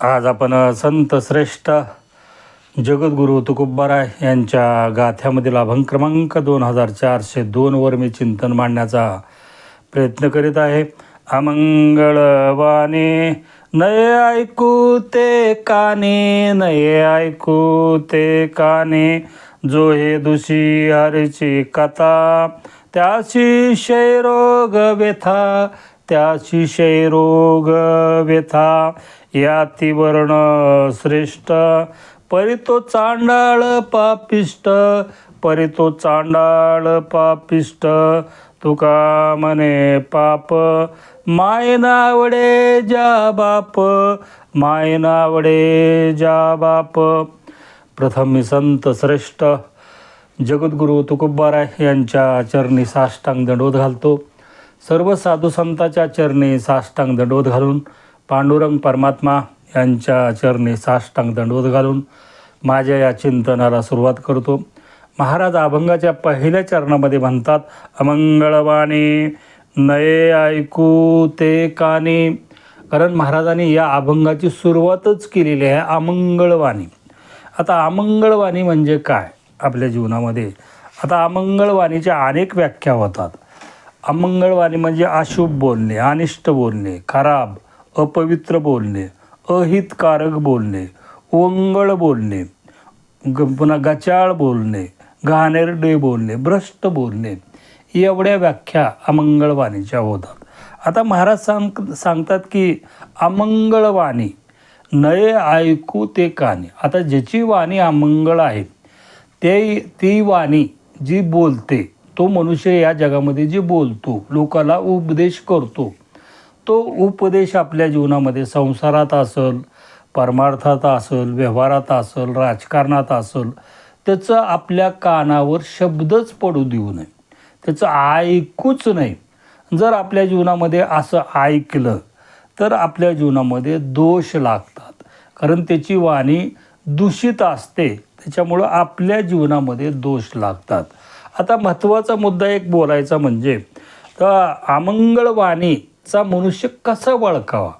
आज आपण संत श्रेष्ठ जगद्गुरू तुकोबाराय यांच्या गाथ्यामधील अभंग क्रमांक दोन हजार चारशे दोनवर मी चिंतन मांडण्याचा प्रयत्न करीत आहे. अमंगळवाने नये ऐकू ते काने नये ऐकू ते काने. जो हे दुषी हरीची कथा त्याशी क्षयरोग व्यथा त्याशी क्षयरोग व्यथा. यातिवर्ण श्रेष्ठ. परितो चांडाळ पापिष्ट परितो चांडाळ पापिष्ट. तुका म्हणे पाप माय नावडे जा बाप माय नावडे जा बाप. प्रथम मी संत श्रेष्ठ जगद्गुरू तुकोबाराय यांच्या चरणी साष्टांग दंडवत घालतो. सर्व साधू संताच्या चरणी साष्टांग दंडवत घालून पांडुरंग परमात्मा यांच्या चरणी साष्टांग दंडवत घालून माझ्या या चिंतनाला सुरुवात करतो. महाराज अभंगाच्या पहिल्या चरणामध्ये म्हणतात अमंगळवाणी नये ऐकू ते कानी. कारण महाराजांनी या अभंगाची सुरुवातच केलेली आहे अमंगळवाणी. आता अमंगळवाणी म्हणजे काय आपल्या जीवनामध्ये? आता अमंगळवाणीच्या अनेक व्याख्या होतात. अमंगळवाणी म्हणजे अशुभ बोलणे अनिष्ट बोलणे खराब अपवित्र बोलणे अहितकारक बोलणे ओंगळ बोलणे ग पुन्हा गचाळ बोलणे घाणेरडे बोलणे भ्रष्ट बोलणे एवढ्या व्याख्या अमंगळवाणीच्या होतात. आता महाराज सांग सांगतात की अमंगळवाणी नये ऐकू ते काने. आता ज्याची वाणी अमंगळ आहे ते ती वाणी जी बोलते तो मनुष्य या जगामध्ये जी बोलतो लोकाला उपदेश करतो तो उपदेश आपल्या जीवनामध्ये संसारात असेल परमार्थात असेल व्यवहारात असेल राजकारणात असेल त्याचं आपल्या कानावर शब्दच पडू देऊ नये. त्याचं ऐकूच नाही. जर आपल्या जीवनामध्ये असं ऐकलं तर आपल्या जीवनामध्ये दोष लागतात. कारण त्याची वाणी दूषित असते. त्याच्यामुळं आपल्या जीवनामध्ये दोष लागतात. आता महत्त्वाचा मुद्दा एक बोलायचा म्हणजे तर अमंगळवाणी चा मनुष्य कसा वळखावा?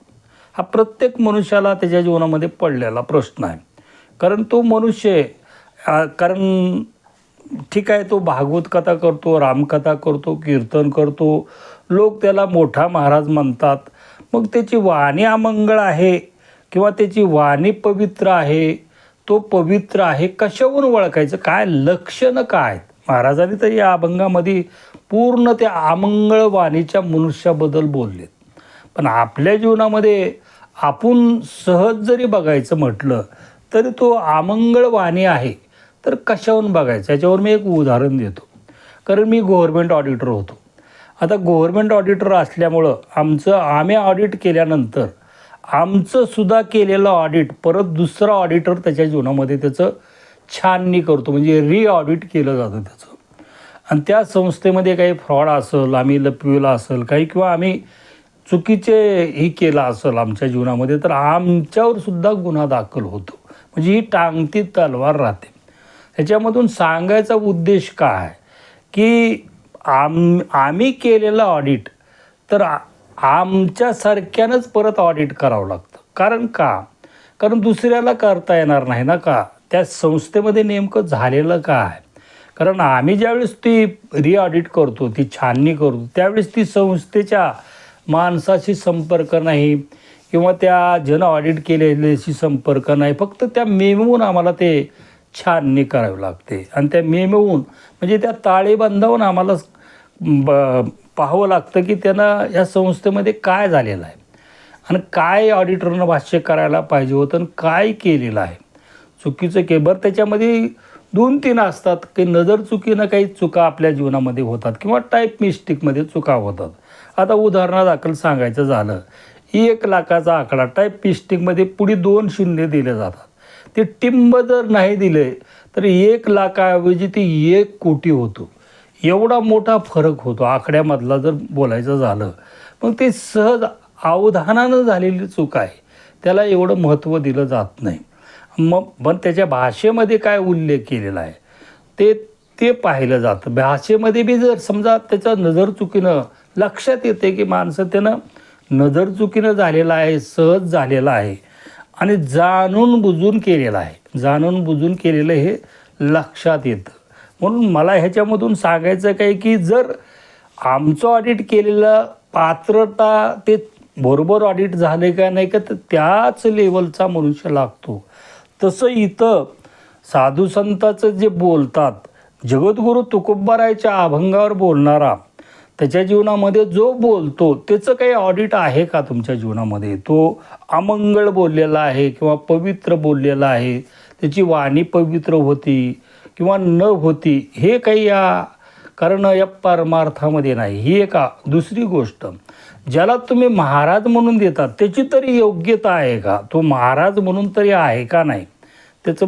हा प्रत्येक मनुष्याला त्याच्या जीवनामध्ये पडलेला प्रश्न आहे. कारण तो मनुष्य कारण ठीक आहे तो भागवत कथा करतो रामकथा करतो कीर्तन करतो. लोक त्याला मोठा महाराज म्हणतात. मग त्याची वाणी अमंगळ आहे किंवा त्याची वाणी पवित्र आहे? तो पवित्र आहे कशावरून ओळखायचं काय लक्षणं काय आहेत? महाराजांनी तर या अभंगामध्ये पूर्ण त्या अमंगळ वाणीच्या मनुष्याबद्दल बोललेत. पण आपल्या जीवनामध्ये आपण सहज जरी बघायचं म्हटलं तरी तो अमंगळ वाणी आहे तर कशावरून बघायचं? याच्यावर मी एक उदाहरण देतो. कारण मी गव्हर्मेंट ऑडिटर होतो. आता गव्हर्मेंट ऑडिटर असल्यामुळं आमचं आम्ही ऑडिट केल्यानंतर आमचंसुद्धा केलेलं ऑडिट परत दुसरा ऑडिटर त्याच्या जीवनामध्ये त्याचं छाननी करतो म्हणजे रिऑडिट केलं जातं त्याचं. आणि त्या संस्थेमध्ये काही फ्रॉड असेल आम्ही लपविला असेल काही किंवा आम्ही चुकीचे ही केलं असेल आमच्या जीवनामध्ये तर आमच्यावर सुद्धा गुन्हा दाखल होतो. म्हणजे ही टांगती तलवार राहते. ह्याच्यामधून सांगायचा उद्देश काय? आहे की आम आम्ही केलेलं ऑडिट तर आमच्यासारख्यानंच परत ऑडिट करावं लागतं. कारण का? कारण दुसऱ्याला करता येणार नाही ना का? त्या संस्थेमध्ये नेमकं झालेलं काय? कारण आम्ही ज्यावेळेस ती रिऑडिट करतो ती छाननी करतो त्यावेळेस ती संस्थेच्या माणसाशी संपर्क नाही किंवा त्या जन ऑडिट केलेल्याशी संपर्क नाही. फक्त त्या मेमवून आम्हाला ते छाननी करावी लागते. आणि त्या मेमवून म्हणजे त्या ताळेबंदावून आम्हाला ब पाहावं लागतं की त्यांना या संस्थेमध्ये काय झालेलं आहे. आणि काय ऑडिटरनं भाष्य करायला पाहिजे होतं आणि काय केलेलं आहे. चुकीचं केबर त्याच्यामध्ये दोन तीन असतात की नजर चुकीनं काही चुका आपल्या जीवनामध्ये होतात किंवा टाईप मिस्टेकमध्ये चुका होतात. आता उदाहरणादाखल सांगायचं झालं. एक लाखाचा आकडा टाईप मिस्टेकमध्ये पुढे दोन शून्य दिले जातात. ते टिंब जर नाही दिले तर एक लाखाऐवजी ते एक कोटी होतो. एवढा मोठा फरक होतो. आकड्यामधला जर बोलायचं झालं मग ते सहज अवधानानं झालेली चूक आहे. त्याला एवढं महत्त्व दिलं जात नाही. मग पण त्याच्या भाषेमध्ये काय उल्लेख केलेला आहे? ते ते पाहिलं जातं. भाषेमध्ये बी जर समजा त्याचं नजर चुकीनं लक्षात येते की माणसं त्यानं नजर चुकीनं झालेलं आहे सहज झालेलं आहे आणि जाणून बुजून केलेलं आहे. जाणून बुजून केलेलं हे लक्षात येतं. म्हणून मला ह्याच्यामधून सांगायचं काय की जर आमचं ऑडिट केलेलं पात्रता ते बरोबर ऑडिट झाले का नाही का तर त्याच लेवलचा मनुष्य लागतो. तसं इथं साधू संताचं जे बोलतात जगद्गुरू तुकोबारायच्या अभंगावर बोलणारा त्याच्या जीवनामध्ये जो बोलतो त्याचं काही ऑडिट आहे का तुमच्या जीवनामध्ये? तो अमंगळ बोललेला आहे किंवा पवित्र बोललेला आहे त्याची वाणी पवित्र होती किंवा न होती हे काही या कारण या परमार्थामध्ये नाही. ही एका दुसरी गोष्ट. ज्याला तुम्ही महाराज म्हणून देतात त्याची तरी योग्यता आहे का? तो महाराज म्हणून तरी आहे का नाही? त्याचं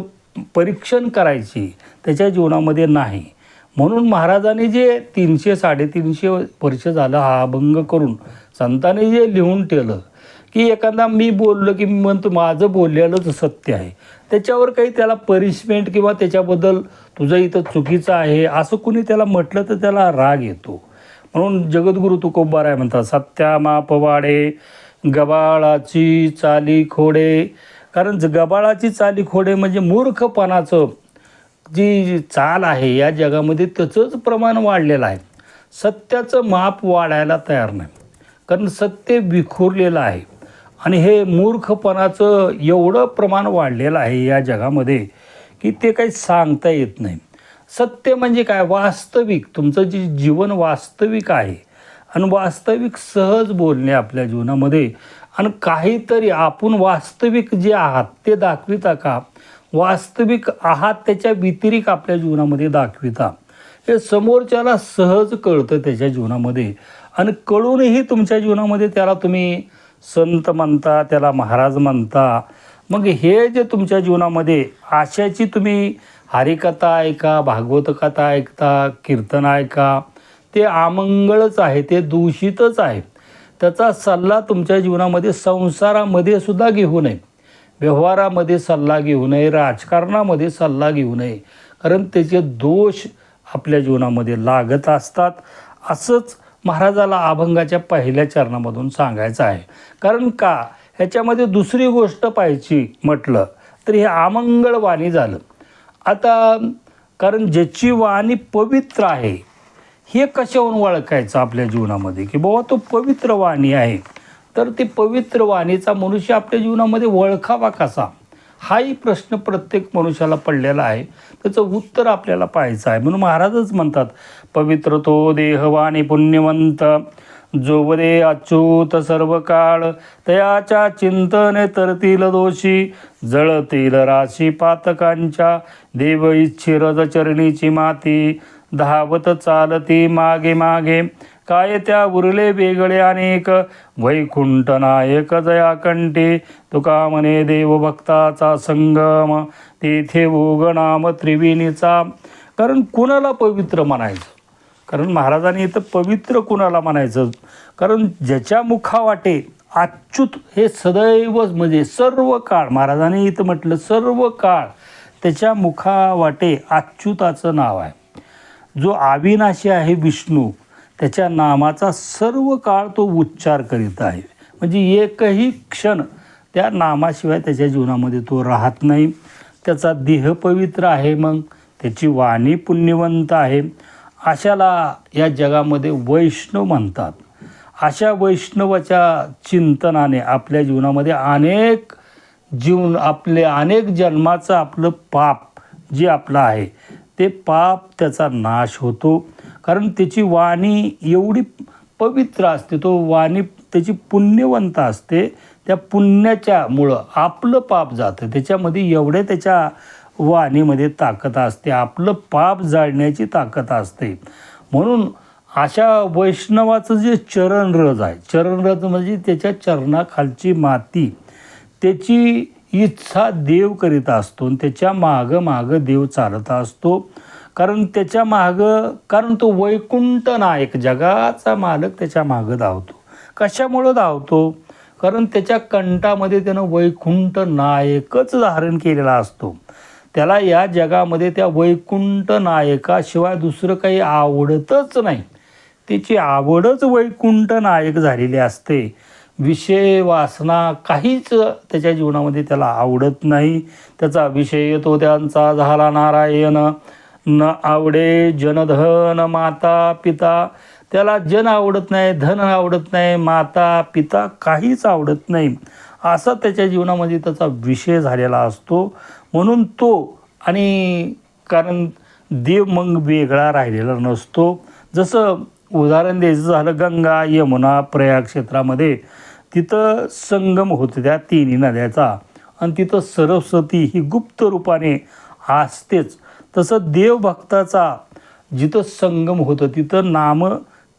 परीक्षण करायची त्याच्या जीवनामध्ये नाही. म्हणून महाराजांनी जे तीनशे साडेतीनशे वर्ष झालं हा अभंग करून संतांनी जे लिहून ठेवलं की एखादा मी बोललो की मी म्हणतो माझं बोललेलंच सत्य आहे. त्याच्यावर काही त्याला पनिशमेंट किंवा त्याच्याबद्दल तुझं इथं चुकीचं आहे असं कुणी त्याला म्हटलं तर त्याला राग येतो. म्हणून जगद्गुरु तुकोबार आहे म्हणतात सत्या मापवाडे गबाळाची चाली खोडे. कारण ज- गबाळाची चाली खोडे म्हणजे मूर्खपणाचं जी चाल आहे या जगामध्ये त्याचंच प्रमाण वाढलेलं आहे. सत्याचं माप वाढायला तयार नाही. कारण सत्य विखुरलेलं आहे. आणि हे मूर्खपणाचं एवढं प्रमाण वाढलेलं आहे या जगामध्ये की ते काही सांगता येत नाही. सत्य म्हणजे काय? वास्तविक. तुमचं जे जीवन वास्तविक आहे आणि वास्तविक सहज बोलणे आपल्या जीवनामध्ये. आणि काहीतरी आपण वास्तविक जे आहात ते दाखविता का? वास्तविक आहात त्याच्या व्यतिरिक्त आपल्या जीवनामध्ये दाखविता. हे समोरच्याला सहज कळतं त्याच्या जीवनामध्ये. आणि कळूनही तुमच्या जीवनामध्ये त्याला तुम्ही संत म्हणता त्याला महाराज म्हणता. मग हे जे तुमच्या जीवनामध्ये आशाची तुम्ही हरिकथा ऐका भागवत कथा ऐकता कीर्तन ऐका. ते आमंगळच आहे ते दूषितच आहे. त्याचा सल्ला तुमच्या जीवनामध्ये संसारामध्ये सुद्धा घेऊ नये. व्यवहारामध्ये सल्ला घेऊ नये राजकारणामध्ये सल्ला घेऊ नये. कारण त्याचे दोष आपल्या जीवनामध्ये लागत असतात. असंच महाराजाला अभंगाच्या पहिल्या चरणामधून सांगायचं आहे. कारण का? ह्याच्यामध्ये दुसरी गोष्ट पाहायची म्हटलं तर हे आमंगळवाणी झालं. आता कारण ज्याची वाणी पवित्र आहे हे कशावरून ओळखायचं आपल्या जीवनामध्ये? की बाबा तो पवित्र वाणी आहे. तर ती पवित्र वाणीचा मनुष्य आपल्या जीवनामध्ये ओळखावा कसा? हाही प्रश्न प्रत्येक मनुष्याला पडलेला आहे. त्याचं उत्तर आपल्याला पाहायचं आहे. म्हणून महाराजच म्हणतात पवित्र तो देहवाणी पुण्यवंत जोवरे अच्युत सर्व काळ तयाच्या चिंतने तरतील दोषी जळतील राशी पातकांच्या देव इच्छिरज चरणीची माती धावत चालती मागे मागे काय त्या उरले वेगळे अनेक वैकुंठ नायक जया कंठी तुका म्हणे देवभक्ताचा संगम तेथे उगनाम त्रिवेणीचा कारण कुणाला पवित्र म्हणायचं? कारण महाराजांनी इथं पवित्र कुणाला म्हणायचं? कारण ज्याच्या मुखावाटे अच्युत हे सदैव म्हणजे सर्व काळ महाराजांनी इथं म्हटलं सर्व काळ त्याच्या मुखावाटे अच्युताचं नाव आहे. जो अविनाशी आहे विष्णू त्याच्या नामाचा सर्व काळ तो उच्चार करीत आहे. म्हणजे एकही क्षण त्या नामाशिवाय त्याच्या जीवनामध्ये तो राहत नाही. त्याचा देह पवित्र आहे मग त्याची वाणी पुण्यवंत आहे. अशाला या जगामध्ये वैष्णव म्हणतात. अशा वैष्णवाच्या चिंतनाने आपल्या जीवनामध्ये अनेक जीवन आपले अनेक जन्माचं आपलं पाप जे आपलं आहे ते पाप त्याचा नाश होतो. कारण त्याची वाणी एवढी पवित्र असते तो वाणी त्याची पुण्यवंत असते. त्या पुण्याच्यामुळं आपलं पाप जातं. त्याच्यामध्ये एवढे त्याच्या वाणीमध्ये ताकद असते. आपलं पाप जाळण्याची ताकद असते. म्हणून अशा वैष्णवाचं जे चरणरज आहे चरणरज म्हणजे त्याच्या चरणाखालची माती त्याची इच्छा देव करीत असतो आणि त्याच्या मागं मागं देव चालत असतो. कारण त्याच्या मागं कारण तो वैकुंठ नायक जगाचा मालक त्याच्या मागं धावतो. कशामुळं धावतो? कारण त्याच्या कंठामध्ये त्यानं वैकुंठ नायकच धारण केलेला असतो. त्याला या जगामध्ये त्या वैकुंठ नायकाशिवाय दुसरं काही आवडतच नाही. तिची आवडच वैकुंठ नायक झालेली असते. विषय वासना काहीच त्याच्या जीवनामध्ये त्याला आवडत नाही. त्याचा विषय येतो त्यांचा झाला नारायण. न आवडे जनधन माता पिता त्याला जन आवडत नाही धन आवडत नाही माता पिता काहीच आवडत नाही. असा त्याच्या जीवनामध्ये त्याचा विषय झालेला असतो. म्हणून तो आणि कारण देव मग वेगळा राहिलेला नसतो. जसं उदाहरण द्यायचं झालं गंगा यमुना प्रयाग क्षेत्रामध्ये तिथं संगम होतो त्या तिन्ही नद्याचा. आणि तिथं सरस्वती ही गुप्त रूपाने असतेच. तसं देवभक्ताचा जिथं संगम होतं तिथं नाम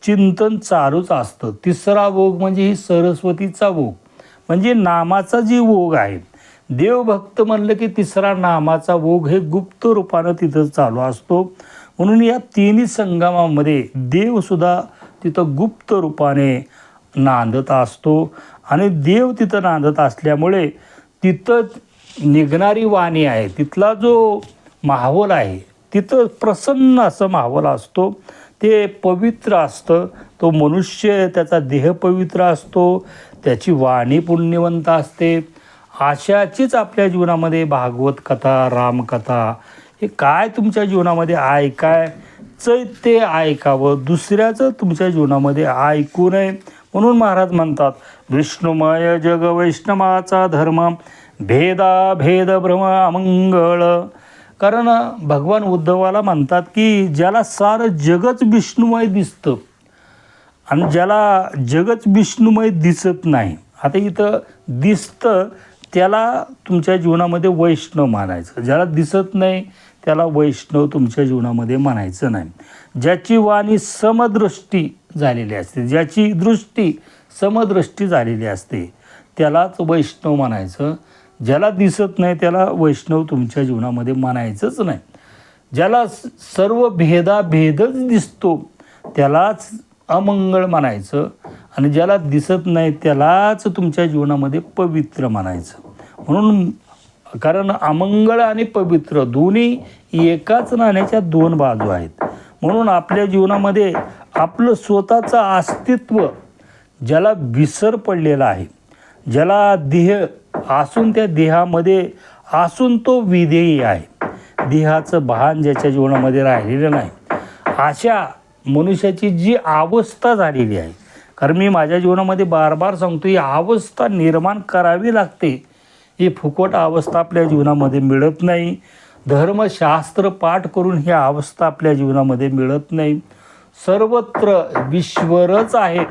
चिंतन चालूच असतं. तिसरा भोग म्हणजे ही सरस्वतीचा भोग. म्हणजे नामाचा जी भोग आहे. देवभक्त म्हणलं की तिसरा नामाचा भोग हे गुप्त रूपानं तिथं चालू असतो. म्हणून या तिन्ही संगमामध्ये देवसुद्धा तिथं गुप्त रूपाने नांदत असतो. आणि देव तिथं नांदत असल्यामुळे तिथं निघणारी वाणी आहे. तिथला जो माहोल आहे तिथं प्रसन्न असं माहोल असतो. ते पवित्र असतं. तो मनुष्य त्याचा देह पवित्र असतो. त्याची वाणी पुण्यवंत असते. अशाचीच आपल्या जीवनामध्ये भागवत कथा रामकथा हे काय तुमच्या जीवनामध्ये ऐकाय? ते ऐकावं. दुसऱ्याचं तुमच्या जीवनामध्ये ऐकू नये. म्हणून महाराज म्हणतात विष्णुमय जग वैष्णवाचा धर्म भेदा भेद भ्रम अमंगळ कारण भगवान उद्धवाला म्हणतात की ज्याला सारं जगच विष्णुमय दिसतं आणि ज्याला जगच विष्णुमय दिसत नाही. आता इथं दिसतं त्याला तुमच्या जीवनामध्ये वैष्णव मानायचं. ज्याला दिसत नाही त्याला वैष्णव तुमच्या जीवनामध्ये मानायचं नाही. ज्याची वाणी समदृष्टी झालेली असते ज्याची दृष्टी समदृष्टी झालेली असते त्यालाच वैष्णव मानायचं. ज्याला दिसत नाही त्याला वैष्णव तुमच्या जीवनामध्ये मानायचंच नाही. ज्याला सर्व भेदाभेदच दिसतो त्यालाच अमंगळ मानायचं. आणि ज्याला दिसत नाही त्यालाच तुमच्या जीवनामध्ये पवित्र मानायचं. म्हणून कारण अमंगळ आणि पवित्र दोन्ही एकाच नाण्याच्या दोन बाजू आहेत. म्हणून आपल्या जीवनामध्ये आपलं स्वतःचं अस्तित्व ज्याला विसर पडलेला आहे ज्याला देह असून त्या देहामध्ये असून तो विधेयी आहे. देहाचं भान ज्याच्या जीवनामध्ये राहिलेलं नाही. अशा मनुष्याची जी अवस्था झालेली आहे कारण मी माझ्या जीवनामध्ये बार बार सांगतो ही अवस्था निर्माण करावी लागते. ही फुकट अवस्था आपल्या जीवनामध्ये मिळत नाही. धर्मशास्त्र पाठ करून ही अवस्था आपल्या जीवनामध्ये मिळत नाही. सर्वत्र ईश्वरच आहे.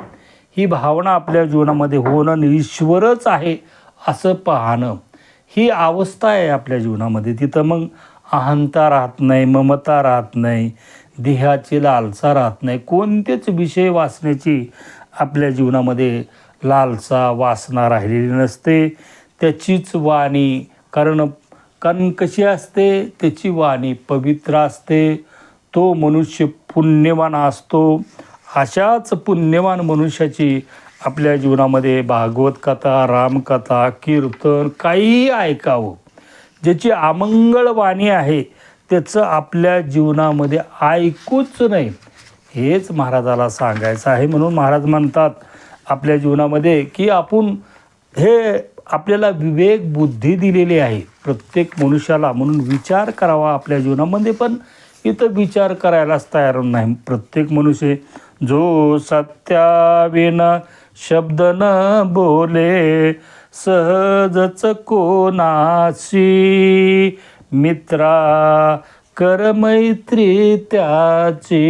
ही भावना आपल्या जीवनामध्ये होणं ईश्वरच आहे. असं पाहणं ही अवस्था आहे आपल्या जीवनामध्ये. तिथं मग अहंता राहत नाही ममता राहत नाही देहाची लालसा राहत नाही. कोणतेच विषय वाचण्याची आपल्या जीवनामध्ये लालसा वासना राहिलेली नसते. त्याचीच वाणी कारण कारण कशी असते? त्याची वाणी पवित्र असते. तो मनुष्य पुण्यवान असतो. अशाच पुण्यवान मनुष्याची आपल्या जीवनामध्ये भागवत कथा रामकथा कीर्तन काहीही ऐकावं. ज्याची अमंगळ वाणी आहे त्याचं आपल्या जीवनामध्ये ऐकूच नाही. हेच महाराजाला सांगायचं आहे. म्हणून महाराज म्हणतात आपल्या जीवनामध्ये की आपण हे आपल्याला विवेक बुद्धी दिलेली आहे प्रत्येक मनुष्याला. म्हणून विचार करावा आपल्या जीवनामध्ये पण इथं विचार करायलाच तयार नाही. प्रत्येक मनुष्य जो सत्याविन शब्द न बोले सहजच कोणाशी? मित्रा कर मैत्री त्याची.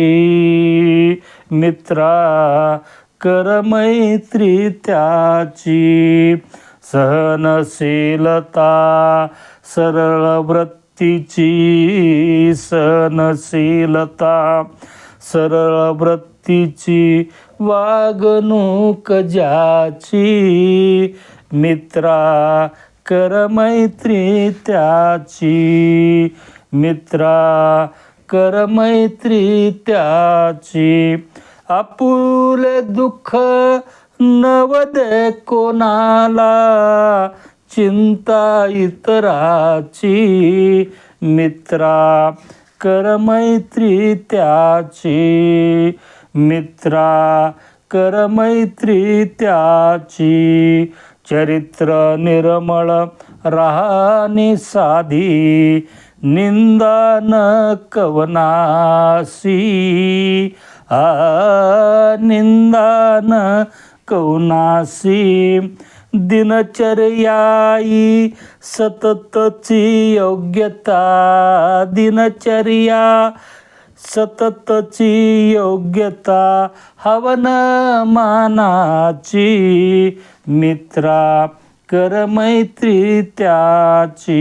मित्रा कर मैत्री त्याची. सहनशीलता सरळ वृत्तीची सहनशीलता. सरळ तिची वागणूक ज्याची. मित्रा कर मैत्री त्याची. मित्रा कर मैत्री त्याची. आपुले दुःख नवदे कोणाला. चिंता इतराची. मित्रा कर मैत्री त्याची. मित्रा कर मैत्री त्याची. चरित्र निर्मळ राहणी साधी. निंदा न कवनासी. आ निंदा न कवनासी. दिनचर्याई सततची योग्यता. दिनचर्या सततची योग्यता हवन मानाची मित्रा कर मैत्री त्याची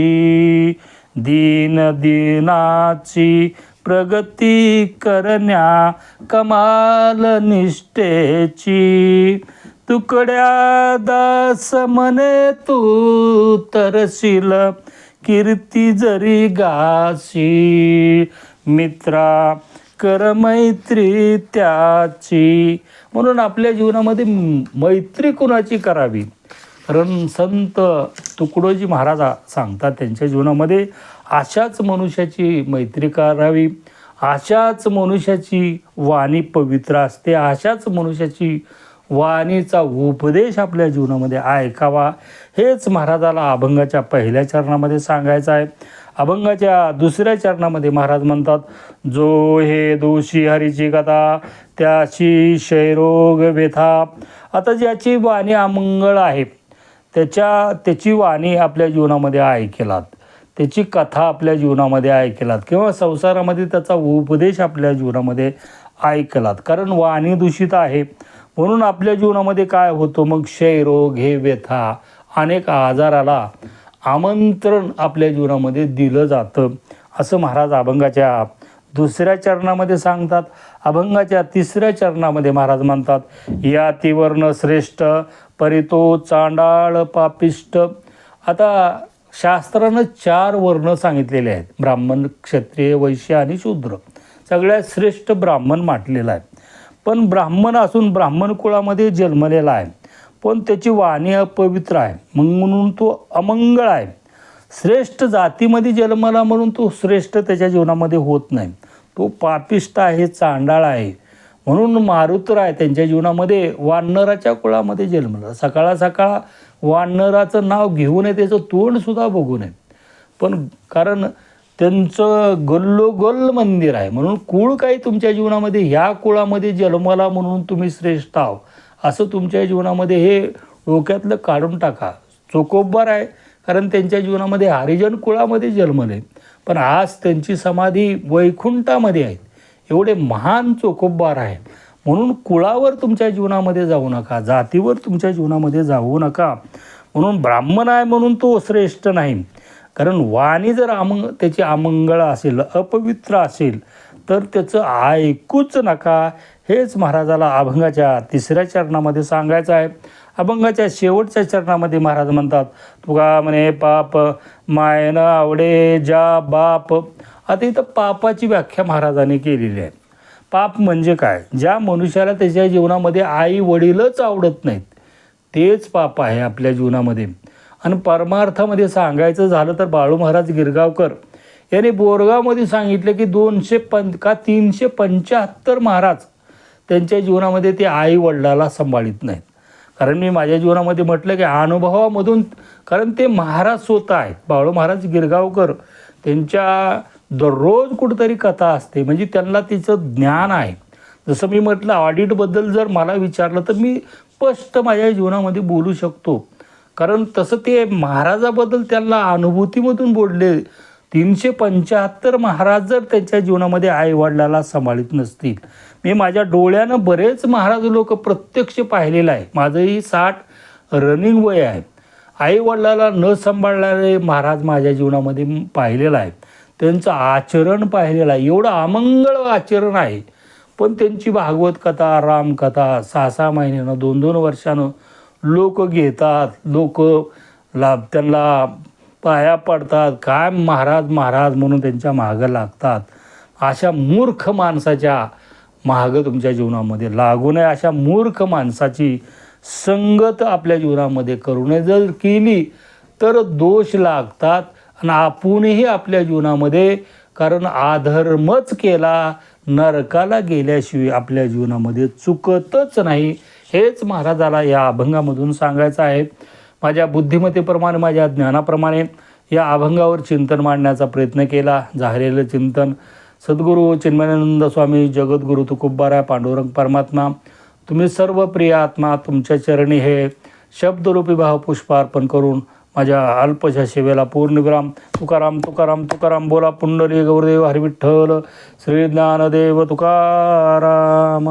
दीन दिनाची प्रगती करण्या कमाल निष्ठेची. तुकड्या दास मने तू तरशील कीर्ती जरी गाशी. मित्रा कर मैत्री त्याची. म्हणून आपल्या जीवनामध्ये मैत्री कुणाची करावी? कारण संत तुकडोजी महाराज सांगतात त्यांच्या जीवनामध्ये अशाच मनुष्याची मैत्री करावी. अशाच मनुष्याची वाणी पवित्र असते. अशाच मनुष्याची वाणीचा उपदेश आपल्या जीवनामध्ये ऐकावा. हेच महाराजाला अभंगाच्या पहिल्या चरणामध्ये सांगायचं आहे. अभंगाच्या दुसऱ्या चरणामध्ये महाराज म्हणतात जो हे दोषी हरीची कथा त्याची क्षयरोग व्यथा आता ज्याची वाणी अमंगळ आहे त्याच्या त्याची वाणी आपल्या जीवनामध्ये ऐकलात त्याची कथा आपल्या जीवनामध्ये ऐकलात किंवा संसारामध्ये त्याचा उपदेश आपल्या जीवनामध्ये ऐकलात कारण वाणी दूषित आहे म्हणून आपल्या जीवनामध्ये काय होतं? मग क्षयरोग हे व्यथा. अनेक आजाराला आमंत्रण आपल्या जीवनामध्ये दिलं जातं असं महाराज अभंगाच्या दुसऱ्या चरणामध्ये सांगतात. अभंगाच्या तिसऱ्या चरणामध्ये महाराज म्हणतात या तिवर्ण श्रेष्ठ परितो चांडाळ पापिष्ट. आता शास्त्रानं चार वर्ण सांगितलेले आहेत ब्राह्मण क्षत्रिय वैश्य आणि शूद्र. सगळ्यात श्रेष्ठ ब्राह्मण म्हटलेला आहे. पण ब्राह्मण असून ब्राह्मण कुळामध्ये जन्मलेला आहे. पण त्याची वाणी अपवित्र आहे. मग म्हणून तो अमंगळ आहे. श्रेष्ठ जातीमध्ये जन्मला म्हणून तो श्रेष्ठ त्याच्या जीवनामध्ये होत नाही. तो पापिष्ट आहे चांडाळ आहे. म्हणून मारुतर आहे त्यांच्या जीवनामध्ये वानराच्या कुळामध्ये जन्मला. सकाळ सकाळ वानराचं नाव घेऊ नये त्याचं तोंडसुद्धा बघू नये पण कारण त्यांचं गल्लोगल्ल मंदिर आहे. म्हणून कुळ काही तुमच्या जीवनामध्ये ह्या कुळामध्ये जन्मला म्हणून तुम्ही श्रेष्ठ आहो असं तुमच्या जीवनामध्ये हे डोक्यातलं काढून टाका. चोकोब्बार आहे कारण त्यांच्या जीवनामध्ये हरिजन कुळामध्ये जन्मले पण आज त्यांची समाधी वैकुंठामध्ये आहेत एवढे महान चोकोब्बार आहे. म्हणून कुळावर तुमच्या जीवनामध्ये जाऊ नका जातीवर तुमच्या जीवनामध्ये जाऊ नका. म्हणून ब्राह्मण आहे म्हणून तो श्रेष्ठ नाही. कारण वाणी जर आमंग त्याची आमंगळ असेल अपवित्र असेल तर त्याचं ऐकूच नका. हेच महाराजाला अभंगाच्या तिसऱ्या चरणामध्ये सांगायचं आहे. अभंगाच्या शेवटच्या चरणामध्ये महाराज म्हणतात तुका म्हणे पाप मायन आवडे जा बाप. आता इथं पापाची व्याख्या महाराजांनी केलेली आहे. पाप म्हणजे काय? ज्या मनुष्याला त्याच्या जीवनामध्ये आई वडीलच आवडत नाहीत तेच पाप आहे आपल्या जीवनामध्ये. आणि परमार्थामध्ये सांगायचं झालं तर बाळू महाराज गिरगावकर याने बोरगावमध्ये सांगितलं की दोनशे पं का तीनशे पंच्याहत्तर महाराज त्यांच्या जीवनामध्ये ते आई वडिलाला सांभाळीत नाहीत. कारण मी माझ्या जीवनामध्ये म्हटलं की अनुभवामधून कारण ते महाराज स्वतः आहेत. बाळू महाराज गिरगावकर त्यांच्या दररोज कुठंतरी कथा असते. म्हणजे त्यांना तिचं ज्ञान आहे. जसं मी म्हटलं ऑडिटबद्दल जर मला विचारलं तर मी स्पष्ट माझ्या जीवनामध्ये बोलू शकतो. कारण तसं ते महाराजाबद्दल त्यांना अनुभूतीमधून बोलले तीनशे पंच्याहत्तर महाराज जर त्यांच्या जीवनामध्ये आईवडिलाला सांभाळीत नसतील. मी माझ्या डोळ्यानं बरेच महाराज लोक प्रत्यक्ष पाहिलेलं आहे. माझंही साठ रनिंग वय आहे. आईवडिलाला न सांभाळणारे महाराज माझ्या जीवनामध्ये पाहिलेलं आहे. त्यांचं आचरण पाहिलेलं आहे. एवढं अमंगळ आचरण आहे. पण त्यांची भागवत कथा रामकथा सहा सहा महिन्यानं दोन दोन वर्षानं लोक घेतात. लोक लाभ त्यांना पाया पडतात. काय महाराज महाराज म्हणून त्यांच्या मागं लागतात. अशा मूर्ख माणसाच्या मागं तुमच्या जीवनामध्ये लागू नये. अशा मूर्ख माणसाची संगत आपल्या जीवनामध्ये करू नये. जर केली तर दोष लागतात आणि आपणही आपल्या जीवनामध्ये कारण आधर्मच केला नरकाला गेल्याशिवाय आपल्या जीवनामध्ये चुकतच नाही. हेच महाराजाला या अभंगामधून सांगायचं आहे. माझ्या बुद्धिमत्तेप्रमाणे माझ्या ज्ञानाप्रमाणे या अभंगावर चिंतन मांडण्याचा प्रयत्न केला. झालेलं चिंतन. सद्गुरू चिन्मयानंद स्वामी जगद्गुरू तुकोबारा पांडुरंग परमात्मा तुम्ही सर्व प्रिय आत्मा तुमच्या चरणी हे शब्दरूपी भाव पुष्प अर्पण करून माझ्या अल्पशा सेवेला पूर्णविराम तुकाराम तुकाराम तुकाराम बोला पुंडली गौरदेव हरिविठ्ठल. श्री ज्ञानदेव तुकाराम.